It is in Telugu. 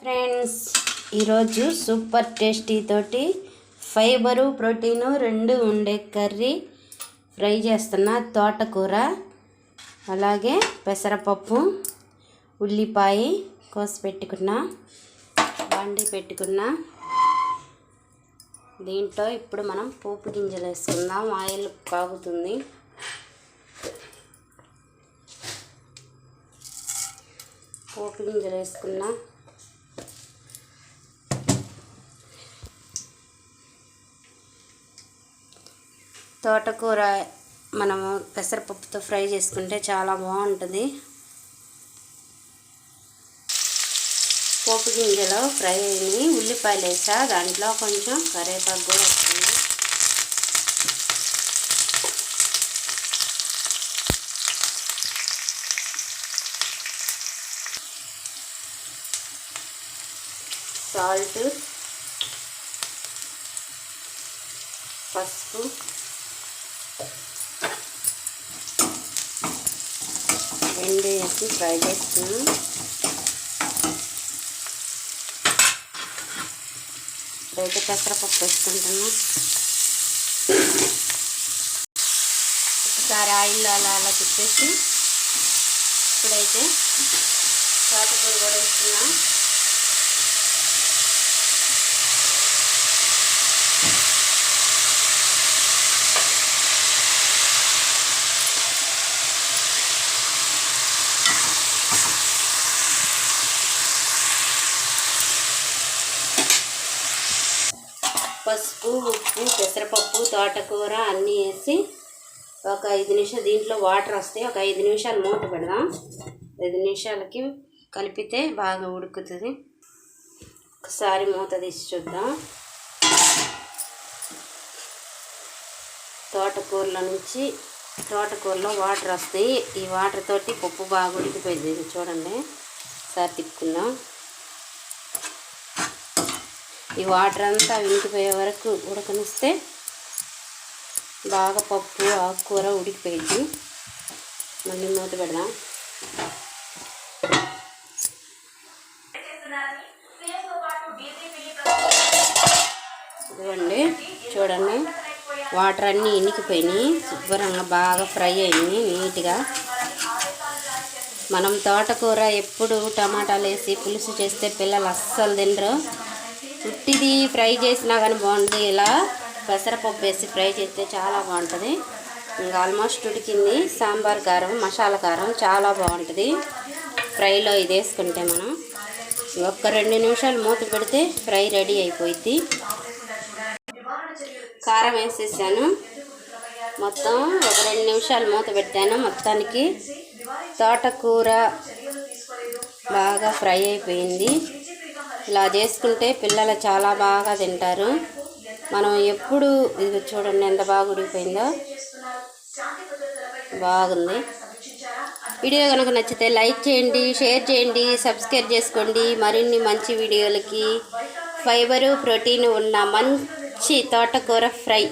ఫ్రెండ్స్. ఈరోజు సూపర్ టేస్టీ తోటి ఫైబరు ప్రోటీను రెండు ఉండే కర్రీ ఫ్రై చేస్తున్న తోటకూర అలాగే పెసరపప్పు ఉల్లిపాయ కోసి పెట్టుకున్న బండి పెట్టుకున్న. దీంట్లో ఇప్పుడు మనం పోపు గింజలు వేసుకుందాం. ఆయిల్ కాగుతుంది. పోపు గింజలు వేసుకున్నా తోటకూర మనము పెసరపప్పుతో ఫ్రై చేసుకుంటే చాలా బాగుంటుంది. పోపు గింజలో ఫ్రై అయ్యి ఉల్లిపాయలు వేసా దాంట్లో కొంచెం కరివేపాకు కూడా వస్తుంది సాల్ట్ పసుపు ముందే వేసి ఫ్రై చేస్తున్నాం. ఇప్పుడైతే పెసరపప్పు వేసుకుంటున్నాం. ఒకసారి ఆయిల్ అలా అలా తిప్పేసి ఇప్పుడైతే తోటకూర కూడా వేస్తున్నాం. పసుపు ఉప్పు పెసరపప్పు తోటకూర అన్నీ వేసి ఒక ఐదు నిమిషాలు దీంట్లో వాటర్ వస్తాయి. ఒక ఐదు నిమిషాలు మూత పెడదాం. ఐదు నిమిషాలకి కలిపితే బాగా ఉడుకుతుంది. ఒకసారి మూత తీసి చూద్దాం. తోటకూరలో నుంచి తోటకూరలో వాటర్ వస్తాయి. ఈ వాటర్ తోటి పప్పు బాగా ఉడికిపోయింది. ఇది చూడండి. సార్ తిప్పుకుందాం. ఈ వాటర్ అంతా వినికిపోయే వరకు ఉడకనిస్తే బాగా పప్పు ఆకుకూర ఉడికిపోయింది మళ్ళీ మూత పెడదాం. ఇదిగోండి చూడండి. వాటర్ అన్నీ ఇనికిపోయినాయి. శుభ్రంగా బాగా ఫ్రై అయినాయి నీట్గా. మనం తోటకూర ఎప్పుడు టమాటాలు వేసి పులుసు చేస్తే పిల్లలు అస్సలు తినరు. ఉట్టిది ఫ్రై చేసినా కానీ బాగుంటుంది ఇలా పెసరపప్పు వేసి ఫ్రై చేస్తే చాలా బాగుంటుంది. ఇంకా ఆల్మోస్ట్ ఉడికింది. సాంబార్ కారం మసాలా కారం చాలా బాగుంటుంది. ఫ్రైలో ఇది వేసుకుంటే మనం ఒక్క రెండు నిమిషాలు మూత పెడితే ఫ్రై రెడీ అయిపోయింది కారం వేసేసాను. మొత్తం ఒక రెండు నిమిషాలు మూత పెట్టాను. మొత్తానికి తోటకూర బాగా ఫ్రై అయిపోయింది. ఇలా చేసుకుంటే పిల్లలు చాలా బాగా తింటారు. మనం ఎప్పుడు ఇది చూడండి ఎంత బాగా ఉడికిపోయిందో. బాగుంది. వీడియో కనుక నచ్చితే లైక్ చేయండి షేర్ చేయండి సబ్స్క్రైబ్ చేసుకోండి. మరిన్ని మంచి వీడియోలకి ఫైబరు ప్రోటీన్ ఉన్న మంచి తోటకూర ఫ్రై.